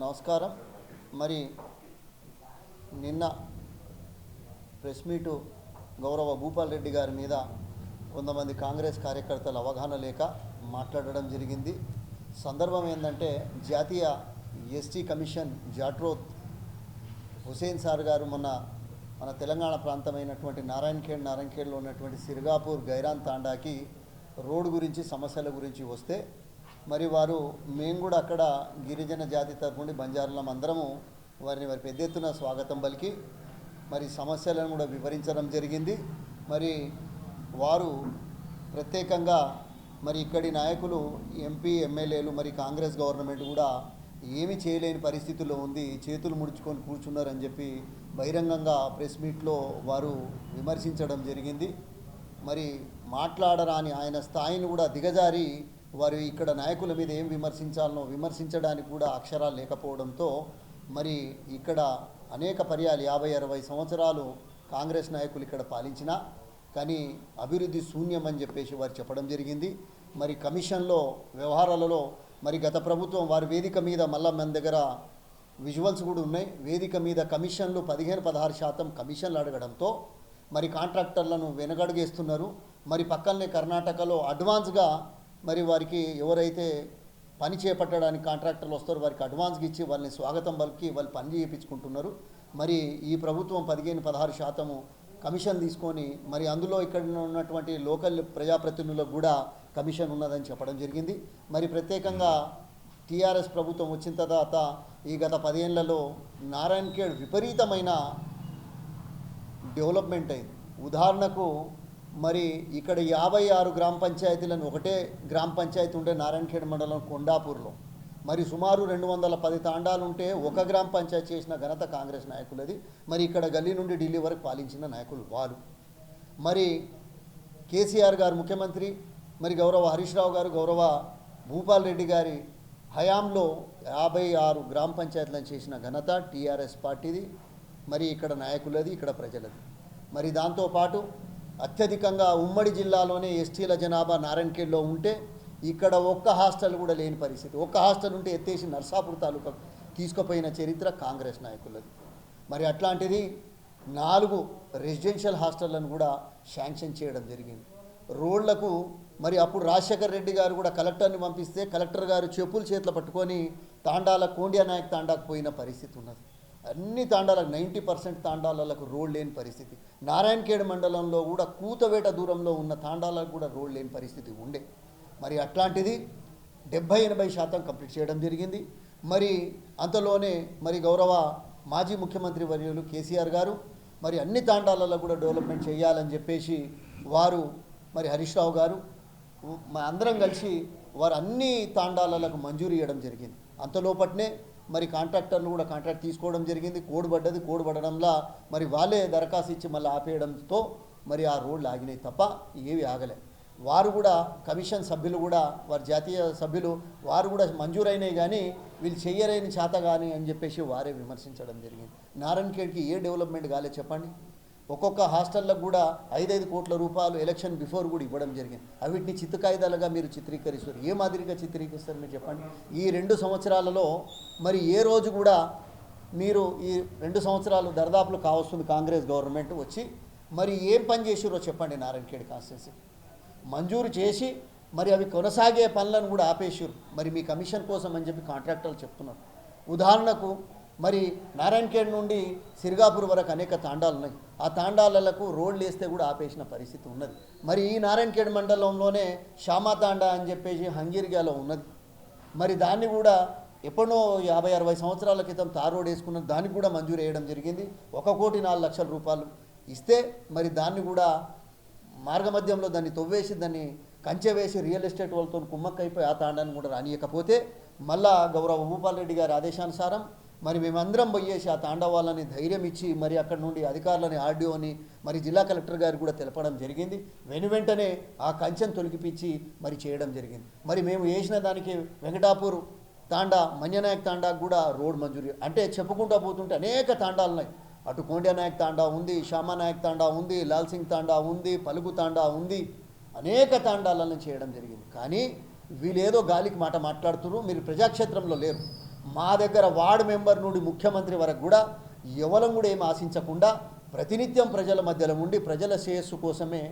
నమస్కారం. మరి నిన్న ప్రెస్ మీటు గౌరవ భూపాల్ రెడ్డి గారి మీద కొంతమంది కాంగ్రెస్ కార్యకర్తలు అవగాహన లేక మాట్లాడడం జరిగింది. సందర్భం ఏంటంటే జాతీయ ST commission Jatroth Hussain sir గారు మొన్న మన తెలంగాణ ప్రాంతమైనటువంటి నారాయణఖేడ్ నారాయణఖేడ్లో ఉన్నటువంటి సిర్గాపూర్ గైరాన్ తాండాకి రోడ్డు గురించి సమస్యల గురించి వస్తే మరి వారు మేము కూడా అక్కడ గిరిజన జాతి తరపుండి బంజారులం అందరము వారిని వారి పెద్ద ఎత్తున స్వాగతం పలికి మరి సమస్యలను కూడా వివరించడం జరిగింది. మరి వారు ప్రత్యేకంగా మరి ఇక్కడి నాయకులు ఎంపీ ఎమ్మెల్యేలు మరి కాంగ్రెస్ గవర్నమెంట్ కూడా ఏమి చేయలేని పరిస్థితుల్లో ఉంది చేతులు ముడుచుకొని కూర్చున్నారని చెప్పి బహిరంగంగా ప్రెస్ మీట్లో వారు విమర్శించడం జరిగింది. మరి మాట్లాడరాని ఆయన స్థాయిని కూడా దిగజారి వారు ఇక్కడ నాయకుల మీద ఏం విమర్శించాలనో విమర్శించడానికి కూడా అక్షరాలు లేకపోవడంతో మరి ఇక్కడ అనేక పర్యాలు యాభై అరవై సంవత్సరాలు కాంగ్రెస్ నాయకులు ఇక్కడ పాలించినా కానీ అభివృద్ధి శూన్యం అని చెప్పేసి వారు చెప్పడం జరిగింది. మరి కమిషన్లో వ్యవహారాలలో మరి గత ప్రభుత్వం వారి వేదిక మీద మళ్ళా మన దగ్గర విజువల్స్ కూడా ఉన్నాయి. వేదిక మీద కమిషన్లు పదిహేను పదహారు శాతం కమిషన్లు అడగడంతో మరి కాంట్రాక్టర్లను వెనకడుగేస్తున్నారు. మరి పక్కనే కర్ణాటకలో అడ్వాన్స్గా మరి వారికి ఎవరైతే పని చేపట్టడానికి కాంట్రాక్టర్లు వస్తారో వారికి అడ్వాన్స్ ఇచ్చి వాళ్ళని స్వాగతం పలికి వాళ్ళు పని చేయించుకుంటున్నారు. మరి ఈ ప్రభుత్వం పదిహేను పదహారు శాతము కమిషన్ తీసుకొని మరి అందులో ఇక్కడ ఉన్నటువంటి లోకల్ ప్రజాప్రతినిధులకు కూడా కమిషన్ ఉన్నదని చెప్పడం జరిగింది. మరి ప్రత్యేకంగా టీఆర్ఎస్ ప్రభుత్వం వచ్చిన తర్వాత ఈ గత పదేళ్ళలో నారాయణఖేడ్ విపరీతమైన డెవలప్మెంట్ అయింది. ఉదాహరణకు మరి ఇక్కడ యాభై ఆరు గ్రామ పంచాయతీలను ఒకటే గ్రామ పంచాయతీ ఉండే నారాయణఖేడ్ మండలం కొండాపూర్లో. మరి సుమారు రెండు వందల పది తాండాలుంటే ఒక గ్రామ పంచాయతీ చేసిన ఘనత కాంగ్రెస్ నాయకులది. మరి ఇక్కడ గల్లీ నుండి ఢిల్లీ వరకు పాలించిన నాయకులు వారు మరి కేసీఆర్ గారు ముఖ్యమంత్రి మరి గౌరవ హరీష్ రావు గారు గౌరవ భూపాల్ రెడ్డి గారి హయాంలో యాభై ఆరు గ్రామ పంచాయతీలను చేసిన ఘనత టీఆర్ఎస్ పార్టీది. మరి ఇక్కడ నాయకులది ఇక్కడ ప్రజలది. మరి దాంతోపాటు అత్యధికంగా ఉమ్మడి జిల్లాలోనే ఎస్టీల జనాభా నారాయణఖేడ్లో ఉంటే ఇక్కడ ఒక్క హాస్టల్ కూడా లేని పరిస్థితి. ఒక్క హాస్టల్ ఉంటే ఎత్తేసి నర్సాపూర్ తాలూకా తీసుకుపోయిన చరిత్ర కాంగ్రెస్ నాయకులది. మరి అట్లాంటిది నాలుగు రెసిడెన్షియల్ హాస్టళ్ళను కూడా శాంక్షన్ చేయడం జరిగింది. రోడ్లకు మరి అప్పుడు రాజశేఖర్ రెడ్డి గారు కూడా కలెక్టర్ని పంపిస్తే కలెక్టర్ గారు చెప్పులు చేతిలో పట్టుకొని తాండాల కోండియా నాయక్ తాండాకు పోయిన పరిస్థితి ఉన్నది. అన్ని తాండాలకు నైంటీ పర్సెంట్ తాండాలకు రోడ్ లేని పరిస్థితి. నారాయణఖేడ్ మండలంలో కూడా కూతవేట దూరంలో ఉన్న తాండాలకు కూడా రోడ్ లేని పరిస్థితి ఉండే. మరి అట్లాంటిది డెబ్భై ఎనభై శాతం కంప్లీట్ చేయడం జరిగింది. మరి అంతలోనే మరి గౌరవ మాజీ ముఖ్యమంత్రి వర్యులు కేసీఆర్ గారు మరి అన్ని తాండాలలో కూడా డెవలప్మెంట్ చేయాలని చెప్పేసి వారు మరి హరీష్ రావు గారు అందరం కలిసి వారు అన్ని తాండాలకు మంజూరు ఇవ్వడం జరిగింది. అంతలోపట్నే మరి కాంట్రాక్టర్లు కూడా కాంట్రాక్ట్ తీసుకోవడం జరిగింది. కోడ్ పడ్డది కోడ్ పడడంలా మరి వాళ్ళే దరఖాస్తు ఇచ్చి మళ్ళీ ఆపేయడంతో మరి ఆ రోడ్లు ఆగినాయి తప్ప ఏవి ఆగలే. వారు కూడా కమిషన్ సభ్యులు కూడా వారి జాతీయ సభ్యులు వారు కూడా మంజూరైనాయి కానీ వీళ్ళు చెయ్యలేని చేత కానీ అని చెప్పేసి వారే విమర్శించడం జరిగింది. నారాయణఖేడ్కి ఏ డెవలప్మెంట్ కాలే చెప్పండి? ఒక్కొక్క హాస్టల్లకు కూడా ఐదైదు కోట్ల రూపాయలు ఎలక్షన్ బిఫోర్ కూడా ఇవ్వడం జరిగింది. అవిటిని చిత్తకాయిదాలుగా మీరు చిత్రీకరిస్తారు. ఏ మాదిరిగా చిత్రీకరిస్తారు మీరు చెప్పండి? ఈ రెండు సంవత్సరాలలో మరి ఏ రోజు కూడా మీరు ఈ రెండు సంవత్సరాలు దర్దాపులు కావస్తుంది కాంగ్రెస్ గవర్నమెంట్ వచ్చి మరి ఏం పని చేసిరో చెప్పండి నారాయణఖేడ్ కాన్స్టిట్యున్సీ. మంజూరు చేసి మరి అవి కొనసాగే పనులను కూడా ఆపేసారు మరి మీ కమిషన్ కోసం అని చెప్పి కాంట్రాక్టర్లు చెప్తున్నారు. ఉదాహరణకు మరి నారాయణఖేడ్ నుండి సిరిగాపూర్ వరకు అనేక తాండాలు ఉన్నాయి. ఆ తాండాలకు రోడ్లు వేస్తే కూడా ఆపేసిన పరిస్థితి ఉన్నది. మరి ఈ నారాయణఖేడ్ మండలంలోనే శ్యామా తాండా అని చెప్పేసి హంగీరిగాలో ఉన్నది. మరి దాన్ని కూడా ఎప్పుడో యాభై అరవై సంవత్సరాల క్రితం తార్ రోడ్ వేసుకున్న దానికి కూడా మంజూరు వేయడం జరిగింది. ఒక కోటి నాలుగు లక్షల రూపాయలు ఇస్తే మరి దాన్ని కూడా మార్గమధ్యంలో దాన్ని తొవ్వేసి దాన్ని కంచె వేసి రియల్ ఎస్టేట్ వాళ్ళతో కుమ్మక్కైపోయి ఆ తాండాన్ని కూడా రానియకపోతే మళ్ళా గౌరవ భూపాల్ రెడ్డి గారి ఆదేశానుసారం మరి మేమందరం పోయేసి ఆ తాండవాలని ధైర్యం ఇచ్చి మరి అక్కడ నుండి అధికారులని ఆర్డీఓని మరి జిల్లా కలెక్టర్ గారు కూడా తెలపడం జరిగింది. వెను వెంటనే ఆ కంచెను తొలగిపించి మరి చేయడం జరిగింది. మరి మేము వేసిన దానికి వెంకటాపూర్ తాండా మన్యనాయక్ తాండాకు కూడా రోడ్ మంజూరు అంటే చెప్పుకుంటూ పోతుంటే అనేక తాండాలు ఉన్నాయి. అటు కోండ్యా నాయక్ తాండా ఉంది శ్యామానాయక్ తాండా ఉంది లాల్ సింగ్ తాండా ఉంది పలుగు తాండా ఉంది. అనేక తాండాలను చేయడం జరిగింది. కానీ వీళ్ళేదో గాలికి మాట మాట్లాడుతున్నారు. మీరు ప్రజాక్షేత్రంలో లేరు. మా దగ్గర వార్డు మెంబర్ నుండి ముఖ్యమంత్రి వరకు కూడా ఎవరం కూడా ఏం ఆశించకుండా ప్రతినిత్యం ప్రజల మధ్యలో ఉండి ప్రజల శ్రేయస్సు కోసమే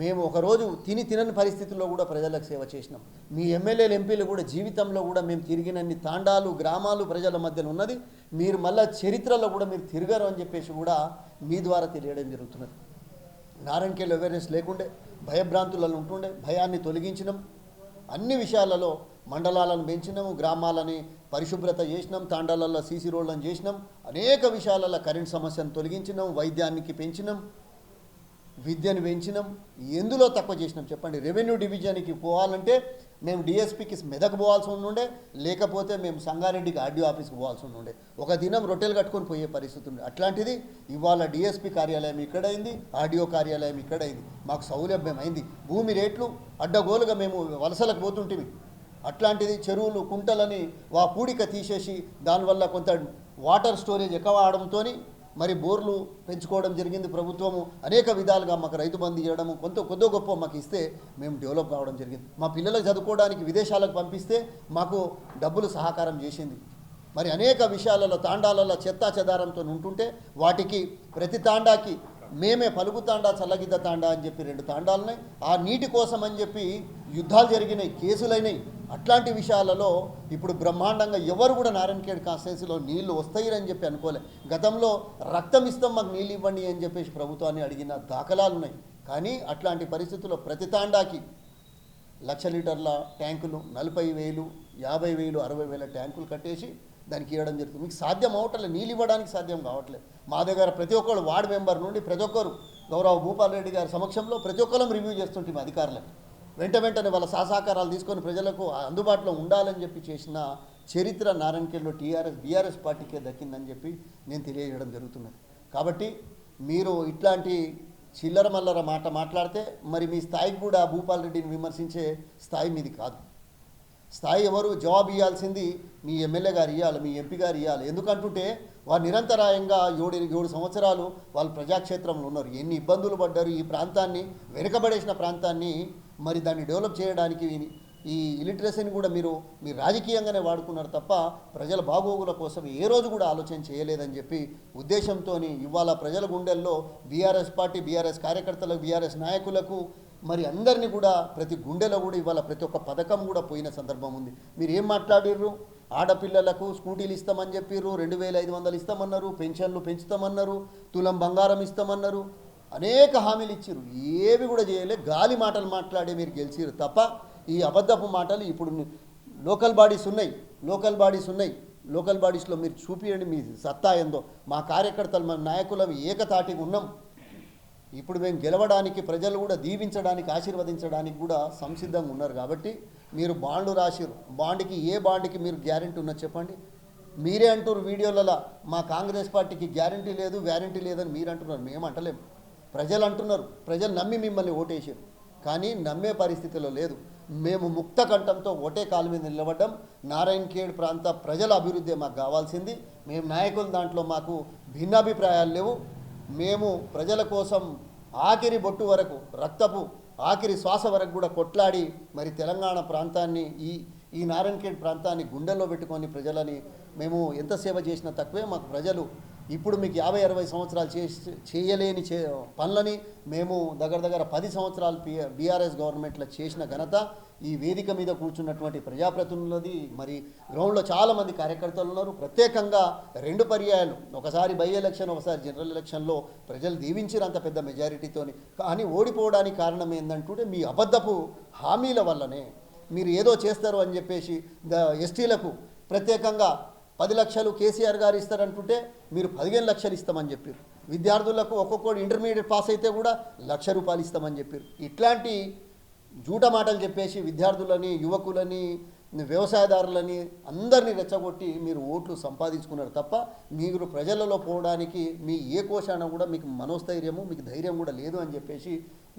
మేము ఒకరోజు తిని తినని పరిస్థితుల్లో కూడా ప్రజలకు సేవ చేసినాం. మీ ఎమ్మెల్యేలు ఎంపీలు కూడా జీవితంలో కూడా మేము తిరిగినన్ని తాండాలు గ్రామాలు ప్రజల మధ్యలో ఉన్నది. మీరు మళ్ళా చరిత్రలో కూడా మీరు తిరగరు అని చెప్పేసి కూడా మీ ద్వారా తెలియడం జరుగుతున్నది. నారాయణకేళ్ళు అవేర్నెస్ లేకుండే భయభ్రాంతులలో ఉంటుండే భయాన్ని తొలగించినాం. అన్ని విషయాలలో మండలాలను పెంచినాము గ్రామాలని పరిశుభ్రత చేసినాం తాండాలలో సీసీ రోడ్లను చేసినాం అనేక విషయాలలో కరెంట్ సమస్యను తొలగించినాం వైద్యానికి పెంచినాం విద్యను పెంచినాం ఎందులో తక్కువ చేసినాం చెప్పండి. రెవెన్యూ డివిజన్కి పోవాలంటే మేము డిఎస్పీకి మెదకు పోవాల్సి ఉండే లేకపోతే మేము సంగారెడ్డికి ఆర్డీఓ ఆఫీస్కి పోవాల్సి ఉండే ఒక దినం రొట్టెలు కట్టుకొని పోయే పరిస్థితి ఉంది అట్లాంటిది ఇవాళ డిఎస్పీ కార్యాలయం ఇక్కడైంది ఆర్డీఓ కార్యాలయం ఇక్కడైంది. మాకు సౌలభ్యం అయింది భూమి రేట్లు అడ్డగోలుగా మేము వలసలకు పోతుంటివి అట్లాంటిది చెరువులు కుంటలని వా పూడిక తీసేసి దానివల్ల కొంత వాటర్ స్టోరేజ్ ఎక్కువ అవడంతో మరి బోర్లు పెంచుకోవడం జరిగింది ప్రభుత్వము. అనేక విధాలుగా మాకు రైతు బంధు చేయడము కొంత కొద్దో గొప్ప మాకు ఇస్తే మేము డెవలప్ కావడం జరిగింది. మా పిల్లలకు చదువుకోవడానికి విదేశాలకు పంపిస్తే మాకు డబ్బులు సహకారం చేసింది. మరి అనేక విషయాలలో తాండాలలో చెత్తా చెదారంతో ఉంటుంటే వాటికి ప్రతి తాండాకి మేమే పలుకు తాండా చల్లగిద్ద తాండా అని చెప్పి రెండు తాండాలున్నాయి. ఆ నీటి కోసం అని చెప్పి యుద్ధాలు జరిగినాయి కేసులైనాయి. అట్లాంటి విషయాలలో ఇప్పుడు బ్రహ్మాండంగా ఎవరు కూడా నారాయణఖేడ్ కాన్స్టిట్యున్సీలో నీళ్ళు వస్తాయి చెప్పి అనుకోలే. గతంలో రక్తం ఇస్తాం మాకు నీళ్ళు ఇవ్వండి అని చెప్పేసి ప్రభుత్వాన్ని అడిగిన దాఖలాలు ఉన్నాయి కానీ అట్లాంటి పరిస్థితుల్లో ప్రతి తాండాకి లక్ష లీటర్ల ట్యాంకులు నలభై వేలు యాభై వేలు అరవై వేల ట్యాంకులు కట్టేసి దానికి ఇవ్వడం జరుగుతుంది. మీకు సాధ్యం అవట్లేదు నీళ్ళు ఇవ్వడానికి సాధ్యం కావట్లేదు. మా దగ్గర ప్రతి ఒక్కరు వార్డు మెంబర్ నుండి ప్రతి ఒక్కరు గౌరవ భూపాల్ రెడ్డి గారి సమక్షంలో ప్రతి ఒక్కరం రివ్యూ చేస్తుంటాం అధికారులకు. వెంట వెంటనే వాళ్ళ సహసాకారాలు తీసుకొని ప్రజలకు అందుబాటులో ఉండాలని చెప్పి చేసిన చరిత్ర నారాయణఖేడ్లో టీఆర్ఎస్ బీఆర్ఎస్ పార్టీకే దక్కిందని చెప్పి నేను తెలియజేయడం జరుగుతున్నది. కాబట్టి మీరు ఇట్లాంటి చిల్లర మల్లర మాట మాట్లాడితే మరి మీ స్థాయికి కూడా భూపాల్ రెడ్డిని విమర్శించే స్థాయి మీది కాదు. స్థాయి ఎవరు? జవాబు ఇవ్వాల్సింది మీ ఎమ్మెల్యే గారు ఇవ్వాలి మీ ఎంపీ గారు ఇవ్వాలి ఎందుకంటుంటే వారు నిరంతరాయంగా ఏడు ఏడు సంవత్సరాలు వాళ్ళు ప్రజాక్షేత్రంలో ఉన్నారు. ఎన్ని ఇబ్బందులు పడ్డారు ఈ ప్రాంతాన్ని వెనుకబడేసిన ప్రాంతాన్ని మరి దాన్ని డెవలప్ చేయడానికి ఈ ఇలిటరసీని కూడా మీరు మీరు రాజకీయంగానే వాడుకున్నారు తప్ప ప్రజల బాగోగుల కోసం ఏ రోజు కూడా ఆలోచన చేయలేదని చెప్పి ఉద్దేశంతో ఇవాళ ప్రజల గుండెల్లో బీఆర్ఎస్ పార్టీ బీఆర్ఎస్ కార్యకర్తలకు బీఆర్ఎస్ నాయకులకు మరి అందరినీ కూడా ప్రతి గుండెలో కూడా ఇవాళ ప్రతి ఒక్క పథకం కూడా పోయిన సందర్భం ఉంది. మీరు ఏం మాట్లాడిర్రు? ఆడపిల్లలకు స్కూటీలు ఇస్తామని చెప్పిర్రు రెండు వేల ఐదు వందలు ఇస్తామన్నారు పెన్షన్లు పెంచుతామన్నారు తులం బంగారం ఇస్తామన్నారు. అనేక హామీలు ఇచ్చిర్రు. ఏవి కూడా చేయలే. గాలి మాటలు మాట్లాడే మీరు గెలిచిర్రు తప్ప ఈ అబద్ధపు మాటలు ఇప్పుడు లోకల్ బాడీస్ ఉన్నాయి. లోకల్ బాడీస్ ఉన్నాయి. లోకల్ బాడీస్లో మీరు చూపించండి మీ సత్తా ఏందో. మా కార్యకర్తలు మా నాయకులం ఏకతాటిగా ఉన్నాం. ఇప్పుడు మేము గెలవడానికి ప్రజలు కూడా దీవించడానికి ఆశీర్వదించడానికి కూడా సంసిద్ధంగా ఉన్నారు కాబట్టి మీరు బాండ్లు రాసిరు బాండ్కి ఏ బాండ్కి మీరు గ్యారెంటీ ఉన్నది చెప్పండి. మీరే అంటారు వీడియోలలో మా కాంగ్రెస్ పార్టీకి గ్యారెంటీ లేదు వ్యారంటీ లేదని మీరు అంటున్నారు. మేము అంటలేము ప్రజలు అంటున్నారు ప్రజలు నమ్మి మిమ్మల్ని ఓటేసారు. కానీ నమ్మే పరిస్థితిలో లేదు. మేము ముక్త కంఠంతో ఓటే కాలు మీద నిలబడ్డం. నారాయణ ఖేడ్ ప్రాంత ప్రజల అభివృద్ధి మాకు కావాల్సింది. మేము నాయకుల దాంట్లో మాకు భిన్నాభిప్రాయాలు లేవు. మేము ప్రజల కోసం ఆఖరి బొట్టు వరకు రక్తపు ఆఖరి శ్వాస వరకు కూడా కొట్లాడి మరి తెలంగాణ ప్రాంతాన్ని ఈ ఈ నారాయణఖేడ్ ప్రాంతాన్ని గుండెల్లో పెట్టుకొని ప్రజలని మేము ఎంత సేవ చేసినా తక్కువే. మాకు ప్రజలు ఇప్పుడు మీకు యాభై అరవై సంవత్సరాలు చేసి చేయలేని చే పనులని మేము దగ్గర దగ్గర పది సంవత్సరాలు పి బీఆర్ఎస్ గవర్నమెంట్లో చేసిన ఘనత ఈ వేదిక మీద కూర్చున్నటువంటి ప్రజాప్రతినిధులది. మరి గ్రౌండ్లో చాలామంది కార్యకర్తలు ఉన్నారు. ప్రత్యేకంగా రెండు పర్యాయాలు. ఒకసారి బై ఎలక్షన్ ఒకసారి జనరల్ ఎలక్షన్లో ప్రజలు దీవించారు అంత పెద్ద మెజారిటీతోని. కానీ ఓడిపోవడానికి కారణం ఏంటంటే మీ అబద్ధపు హామీల వల్లనే. మీరు ఏదో చేస్తారు అని చెప్పేసి ద ఎస్టీలకు ప్రత్యేకంగా పది లక్షలు కేసీఆర్ గారు ఇస్తారంటుంటే మీరు పదిహేను లక్షలు ఇస్తామని చెప్పారు. విద్యార్థులకు ఒక్కొక్కడు ఇంటర్మీడియట్ పాస్ అయితే కూడా లక్ష రూపాయలు ఇస్తామని చెప్పారు. ఇట్లాంటి జూట మాటలు చెప్పేసి విద్యార్థులని యువకులని వ్యవసాయదారులని అందరినీ రెచ్చగొట్టి మీరు ఓట్లు సంపాదించుకున్నారు తప్ప మీరు ప్రజలలో పోవడానికి మీ ఏ కోశాన కూడా మీకు మనోస్థైర్యము మీకు ధైర్యం కూడా లేదు అని చెప్పేసి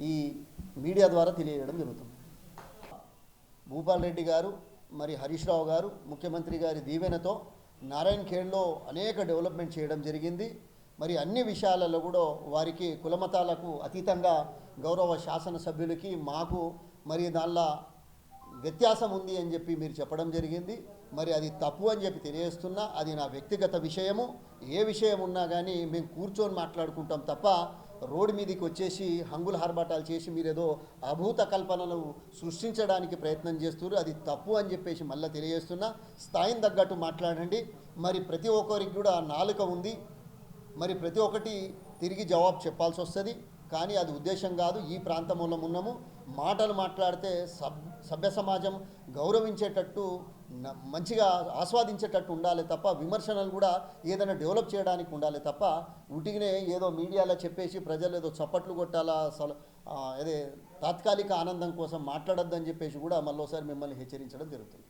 ఈ మీడియా ద్వారా తెలియజేయడం జరుగుతుంది. భూపాల్ రెడ్డి గారు మరి హరీష్ రావు గారు ముఖ్యమంత్రి గారి దీవెనతో నారాయణ్ ఖేడ్లో అనేక డెవలప్మెంట్ చేయడం జరిగింది. మరి అన్ని విషయాలలో కూడా వారికి కులమతాలకు అతీతంగా గౌరవ శాసనసభ్యులకి మాకు మరి దానిలో వ్యత్యాసం ఉంది అని చెప్పి మీరు చెప్పడం జరిగింది. మరి అది తప్పు అని చెప్పి తెలియజేస్తున్నా. అది నా వ్యక్తిగత విషయము. ఏ విషయం ఉన్నా కానీ మేము కూర్చొని మాట్లాడుకుంటాం తప్ప రోడ్డు మీదకి వచ్చేసి హంగుల హర్బాటాలు చేసి మీరు ఏదో అభూత కల్పనలు సృష్టించడానికి ప్రయత్నం చేస్తున్నారు. అది తప్పు అని చెప్పేసి మళ్ళీ తెలియజేస్తున్నా. స్థాయిని తగ్గట్టు మాట్లాడండి. మరి ప్రతి ఒక్కరికి కూడా నాలుక ఉంది. మరి ప్రతి ఒక్కటి తిరిగి జవాబు చెప్పాల్సి వస్తుంది. కానీ అది ఉద్దేశం కాదు. ఈ ప్రాంతంలో ఉన్నాము. మాటలు మాట్లాడితే సబ్ సభ్య సమాజం గౌరవించేటట్టు మంచిగా ఆస్వాదించేటట్టు ఉండాలి తప్ప విమర్శనలు కూడా ఏదైనా డెవలప్ చేయడానికి ఉండాలి తప్ప ఉటికినే ఏదో మీడియాలో చెప్పేసి ప్రజలు ఏదో చప్పట్లు కొట్టాలా అసలు అదే తాత్కాలిక ఆనందం కోసం మాట్లాడొద్దని చెప్పేసి కూడా మళ్ళీ మిమ్మల్ని హెచ్చరించడం జరుగుతుంది.